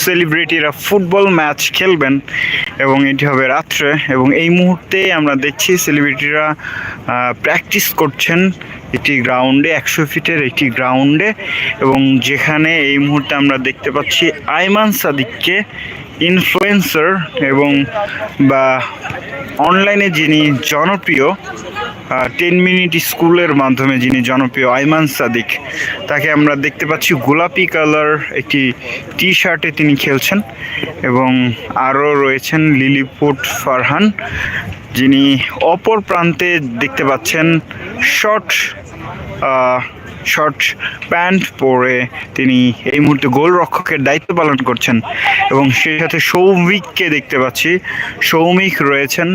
সেলিব্রিটিরা football match খেলবেন এবং এটি হবে রাত্রে এবং এই মুহূর্তে আমরা দেখছি সেলিব্রিটিরা প্র্যাকটিস করছেন একটি গ্রাউন্ডে একশো ফিটের একটি গ্রাউন্ডে এবং যেখানে এই মুহূর্তে আমরা দেখতে পাচ্ছি আইমান সাদিককে ইনফ্লুয়েন্সার এবং বা অনলাইনে যিনি জনপ্রিয় টেন মিনিট স্কুলের মাধ্যমে যিনি জনপ্রিয় আইমান সাদিক, তাকে আমরা দেখতে পাচ্ছি গোলাপি কালার একটি টি শার্টে তিনি খেলছেন এবং আরও রয়েছেন লিলিপুট ফারহান, যিনি অপর প্রান্তে দেখতে পাচ্ছেন শর্ট শর্ট প্যান্ট পরে তিনি এই মুহূর্তে গোলরক্ষকের দায়িত্ব পালন করছেন এবং সেই সাথে সৌমিককে দেখতে পাচ্ছি। সৌমিক রয়েছেন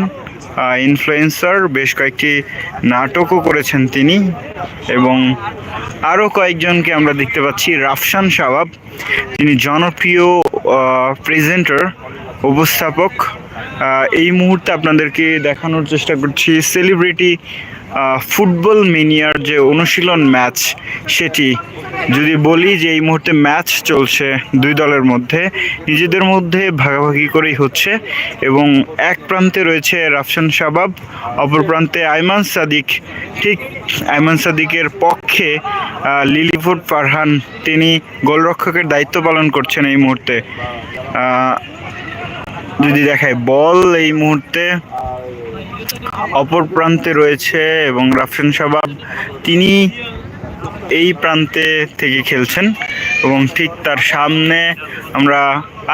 ইনফ্লুয়েন্সার বেশ কয়েকটি নাটকও করেছেন তিনি এবং আরও কয়েকজনকে আমরা দেখতে পাচ্ছি। রাফসান শাবাব তিনি জনপ্রিয় প্রেজেন্টার উপস্থাপক। এই মুহূর্তে আপনাদেরকে দেখানোর চেষ্টা করছি সেলিব্রিটি ফুটবল মিনিয়ার যে অনুশীলন ম্যাচ সেটি। যদি বলি যে এই মুহূর্তে ম্যাচ চলছে দুই দলের মধ্যে নিজেদের মধ্যে ভাগাভাগি করেই হচ্ছে এবং এক প্রান্তে রয়েছে রাফসান শাবাব অপর প্রান্তে আইমান সাদিক। ঠিক আইমান সাদিকের পক্ষে আহ, লিলিপুট ফারহান তিনি গোলরক্ষকের দায়িত্ব পালন করছেন এই মুহূর্তে। যদি দেখায় বল এই মুহূর্তে। অপর প্রান্তে রয়েছে এবং রাফসান শাবাব, তিনি এই প্রান্তে থেকে খেলছেন এবং ঠিক তার সামনে আমরা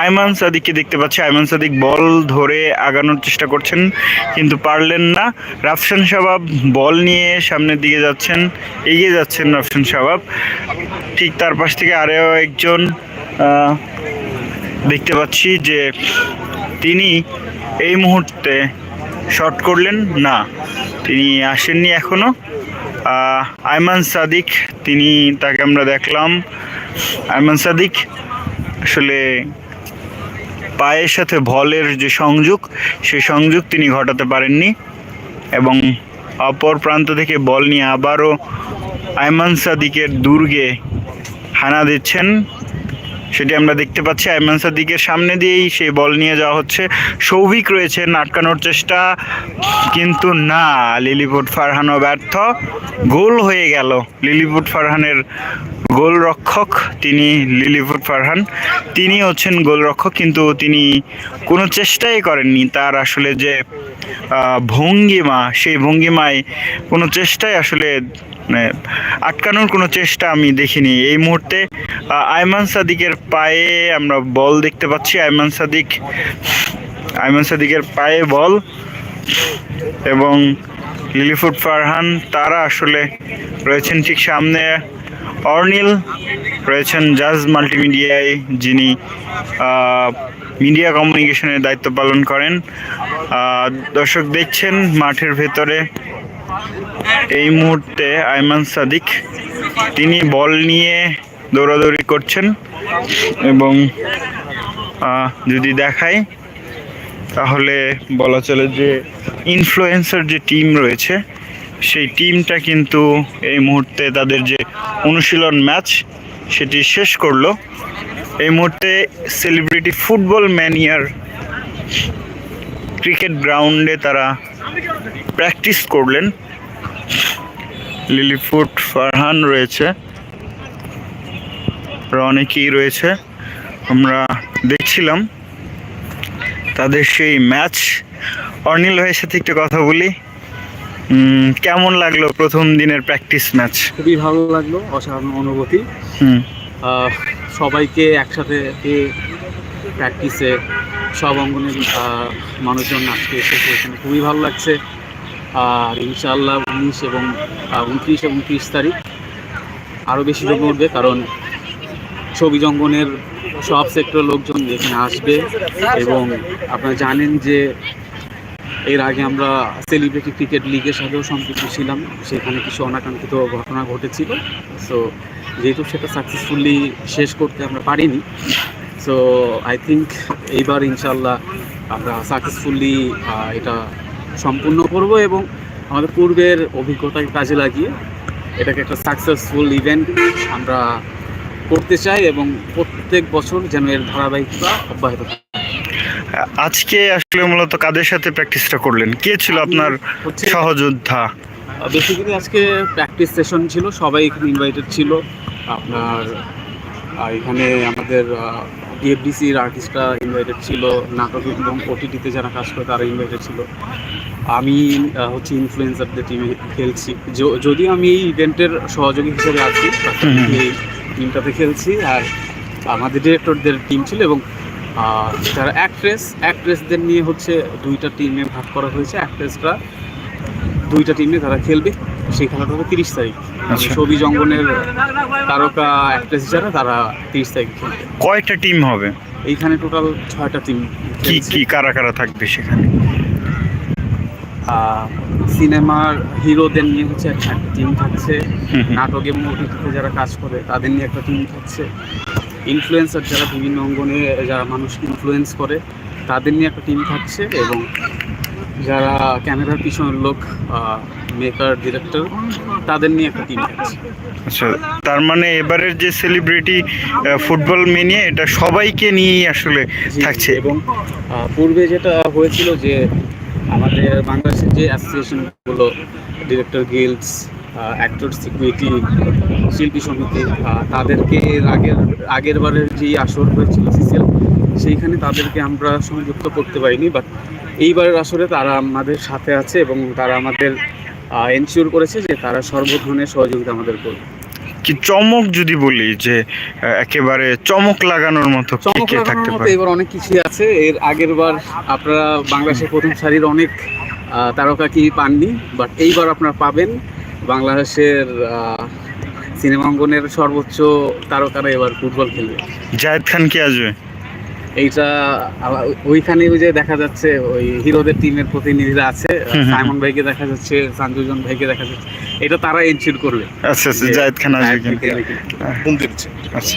আয়মান সাদিককে দেখতে পাচ্ছি। আয়মান সাদিক বল ধরে আগানোর চেষ্টা করছেন, কিন্তু পারলেন না। রাফসান শাবাব বল নিয়ে সামনের দিকে যাচ্ছেন, এগিয়ে যাচ্ছেন রাফসান শাবাব। ঠিক তার পাশ থেকে আরও একজন দেখতে পাচ্ছি যে তিনি এই মুহূর্তে শট করলেন? না, তিনি আসেননি এখনও আয়মান সাদিক, তিনি তাকে আমরা দেখলাম। আয়মান সাদিক, আসলে পায়ের সাথে ভলের যে সংযোগ, সেই সংযোগ তিনি ঘটাতে পারেননি এবং অপর প্রান্ত থেকে বল নিয়ে আবারও আয়মান সাদিকের দুর্গে হানা দিচ্ছেন। সেটি আমরা দেখতে পাচ্ছি। আয়মান সাদিকের সামনে দিয়েই সেই বল নিয়ে যাওয়া হচ্ছে। সৌভিক রয়েছেন আটকানোর চেষ্টা কিন্তু না। লিলিপুট ফারহানও ব্যর্থ। গোল হয়ে গেল। লিলিপুট ফারহানের গোলরক্ষক তিনি লিলিপুট ফারহান। তিনি হচ্ছেন গোলরক্ষক কিন্তু তিনি কোনো চেষ্টাই করেননি। তার আসলে যে ভঙ্গিমা, সেই ভঙ্গিমায় কোনো চেষ্টাই আসলে মানে আটকানোর কোনো চেষ্টা আমি দেখিনি। এই মুহূর্তে আয়মান সাদিকের পায়ে আমরা বল দেখতে পাচ্ছি। আয়মান সাদিক, আয়মান সাদিকের পায়ে বল এবং লিলিফুট ফারহান, তারা আসলে রয়েছেন ঠিক সামনে। অর্নিল রয়েছেন জাজ মাল্টিমিডিয়ায়, যিনি মিডিয়া কমিউনিকেশনের দায়িত্ব পালন করেন। দর্শক দেখছেন মাঠের ভেতরে এই মুহূর্তে আয়মান সাদিক, তিনি বল নিয়ে দৌড়াদৌড়ি করছেন এবং যদি দেখাই, তাহলে বলা চলে যে ইনফ্লুয়েন্সার যে টিম রয়েছে, সেই টিমটা কিন্তু এই মুহূর্তে তাদের যে অনুশীলন ম্যাচ সেটি শেষ করল। এই মুহূর্তে সেলিব্রিটি ফুটবল ম্যানিয়ার ক্রিকেট গ্রাউন্ডে তারা প্র্যাকটিস করলেন। লিলিফুট ফারহান রয়েছে। আরও অনেকেই রয়েছে? আমরা দেখছিলাম। তাদের সেই ম্যাচ। অর্নিল ভাইয়ের সাথে একটু কথা বলি। কেমন লাগল প্রথম দিনের প্র্যাকটিস ম্যাচ? খুবই ভালো লাগল অসাধারণ অনুভূতি। সবাইকে একসাথে প্র্যাকটিসে সব অঙ্গনের মানুষজন আজকে এসেছে। খুবই ভালো লাগছে। আর ইনশাআল্লাহ উনিশ এবং উনত্রিশ এবং ত্রিশ তারিখ আরও বেশি জমে উঠবে, কারণ ছবি জঙ্গনের সব সেক্টর লোকজন এখানে আসবে এবং আপনারা জানেন যে এর আগে আমরা সেলিব্রিটি ক্রিকেট লিগের সাথেও সম্পৃক্ত ছিলাম, সেখানে কিছু অনাকাঙ্ক্ষিত ঘটনা ঘটেছিল। সো যেহেতু সেটা সাকসেসফুলি শেষ করতে আমরা পারিনি সো আই থিঙ্ক এইবার ইনশাল্লাহ আমরা সাকসেসফুলি এটা সম্পূর্ণ করব এবং আমাদের পূর্বের অভিজ্ঞতাকে কাজে লাগিয়ে এটাকে একটা সাকসেসফুল ইভেন্ট আমরা করতে চাই এবং প্রত্যেক বছর যেন এর ধারাবাহিকতা অব্যাহত থাকে। আজকে আসলে মূলত কাদের সাথে প্র্যাকটিসটা করলেন? কে ছিল আপনার হচ্ছে সহযোদ্ধা? বেসিক্যালি আজকে প্র্যাকটিস সেশন ছিল সবাই এখানে ইনভাইটেড ছিল। আপনার আর এখানে আমাদের ডিএফডিসির আর্টিস্টরা ইনভাইটেড ছিল নাটক এবং ওটিটিতে যারা কাজ করে তারা ইনভাইটেড ছিল আমি হচ্ছে ইনফ্লুয়েন্সারদের টিমে খেলছি যদিও আমি এই ইভেন্টের সহযোগী হিসেবে আছি। এই টিমটাতে খেলছি আর আমাদের ডিরেক্টরদের টিম ছিল এবং যারা অ্যাক্ট্রেস অ্যাক্ট্রেসদের নিয়ে হচ্ছে দুইটা টিমে ভাগ করা হয়েছে অ্যাক্ট্রেসরা দুইটা টিমে তারা খেলবে সেই খেলাটা হবে তিরিশ তারিখ। ছবি জঙ্গনের তারকা অ্যাক্ট্রেস যারা তারা তিরিশ তারিখ কয়টা টিম হবে? এইখানে টোটাল ছয়টা টিম কি কি কারা কারা থাকবে সেখানে? সিনেমার হিরোদের নিয়ে হচ্ছে একটা টিম থাকছে। নাটক এবং ওটিটিতে যারা কাজ করে তাদের নিয়ে একটা টিম থাকছে। ইনফ্লুয়েন্সার যারা বিভিন্ন অঙ্গনে যারা মানুষকে ইনফ্লুয়েন্স করে তাদের নিয়ে একটা টিম থাকছে এবং যারা ক্যামেরার পিছনের লোক মেকার ডিরেক্টর তাদের নিয়ে একটা টিম থাকছে আচ্ছা তার মানে এবারের যে সেলিব্রিটি ফুটবল মেনিয়ে এটা সবাইকে নিয়েই আসলে থাকছে। এবং পূর্বে যেটা হয়েছিল যে আমাদের বাংলাদেশের যে অ্যাসোসিয়েশনগুলো ডিরেক্টর গিল্ডস অ্যাক্টর সিকিউরিটি শিল্পী সমিতি তাদেরকে আগের আগের বারের যে আসর হয়েছিল সিসিএল সেইখানে তাদেরকে আমরা সংযুক্ত করতে পারিনি বাট এইবারের আসরে তারা আমাদের সাথে আছে এবং তারা আমাদের এনশিওর করেছে যে তারা সর্বধরনের সহযোগিতা আমাদের করবে কি চমক যদি বলি যে একেবারে চমক লাগানোর মতো চমক লাগানোর মতো এবার অনেক কিছুই আছে। এর আগের বার আপনারা বাংলাদেশের প্রথম সারির অনেক তারকা কি পাননি বাট এইবার আপনারা পাবেন। বাংলাদেশের সিনেমা অঙ্গনের সর্বোচ্চ তারকারা এবার ফুটবল খেলবে। জায়েদ খান কি আসবে? এইটা ওইখানে ওই যে দেখা যাচ্ছে ওই হিরোদের টিমের প্রতিনিধিরা আছে। সাইমন ভাইকে দেখা যাচ্ছে সাঞ্জুজন ভাইকে দেখা যাচ্ছে এটা তারা এনশিওর করবে। আচ্ছা আচ্ছা জায়েদ খান আসবে দিচ্ছে। আচ্ছা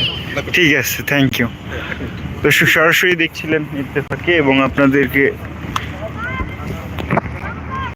ঠিক আছে থ্যাংক ইউ দর্শক সরাসরি দেখছিলেন ইত্তেফাকে এবং আপনাদেরকে